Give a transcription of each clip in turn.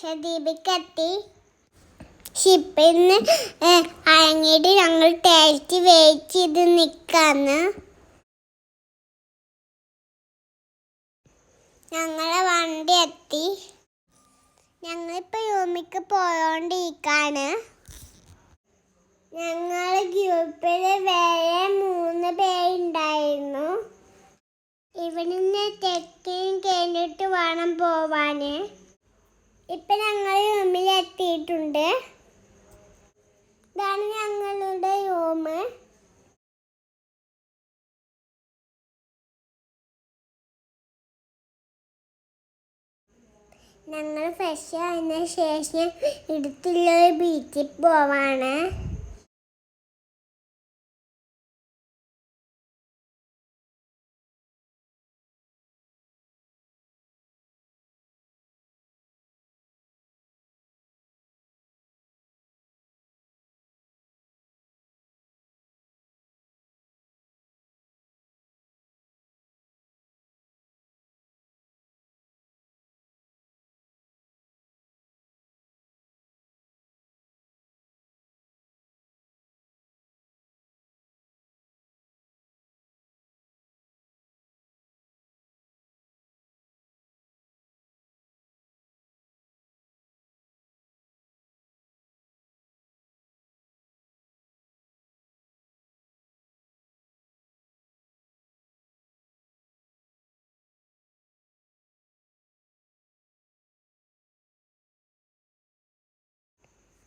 ലക്ഷദ്വീപിക്കെത്തി ഷിപ്പിൽ നിന്ന് അടങ്ങിയിട്ട് ഞങ്ങൾ ടേസ്റ്റ് വെയിറ്റ് ചെയ്ത് നിൽക്കാന്ന് ഞങ്ങളെ വണ്ടി എത്തി. ഞങ്ങളിപ്പോൾ യൂമിക്ക് പോയോണ്ടിരിക്കാണ്. ഞങ്ങൾ ഗ്രൂപ്പിൽ വേറെ മൂന്ന് പേരുണ്ടായിരുന്നു. ഇവിടുന്ന് തെക്കിനും കഴിഞ്ഞിട്ട് വേണം പോവാന്. ഇപ്പൊ ഞങ്ങൾ റൂമിൽ എത്തിയിട്ടുണ്ട് ഇതാണ് ഞങ്ങളുടെ റൂം ഞങ്ങൾ ഫ്രഷ് ആയതിനു ശേഷം എടുത്തുള്ള ബീച്ചിൽ പോവാണ്.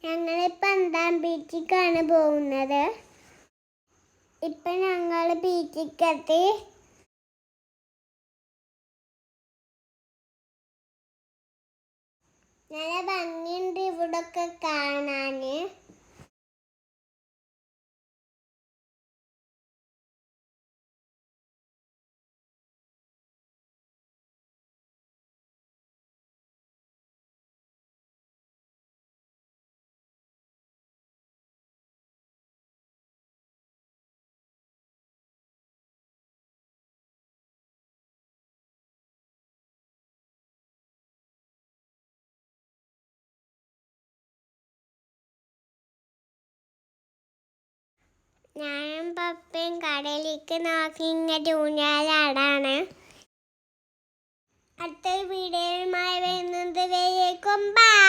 ഞങ്ങളിപ്പോൾ എന്താ ബീച്ചിക്കാണ് പോകുന്നത്? ഇപ്പം ഞങ്ങൾ ബീച്ചിക്കെത്തി. നല്ല ഭംഗിയുണ്ട് ഇവിടൊക്കെ കാണാന്. ഞാനും പപ്പയും കടയിലേക്ക് നോക്കി ഇങ്ങനെ ഊഞ്ഞാലാടാണ് അടുത്ത വീഡിയോയുമായി വരുന്നത് വരേക്കും. ബൈ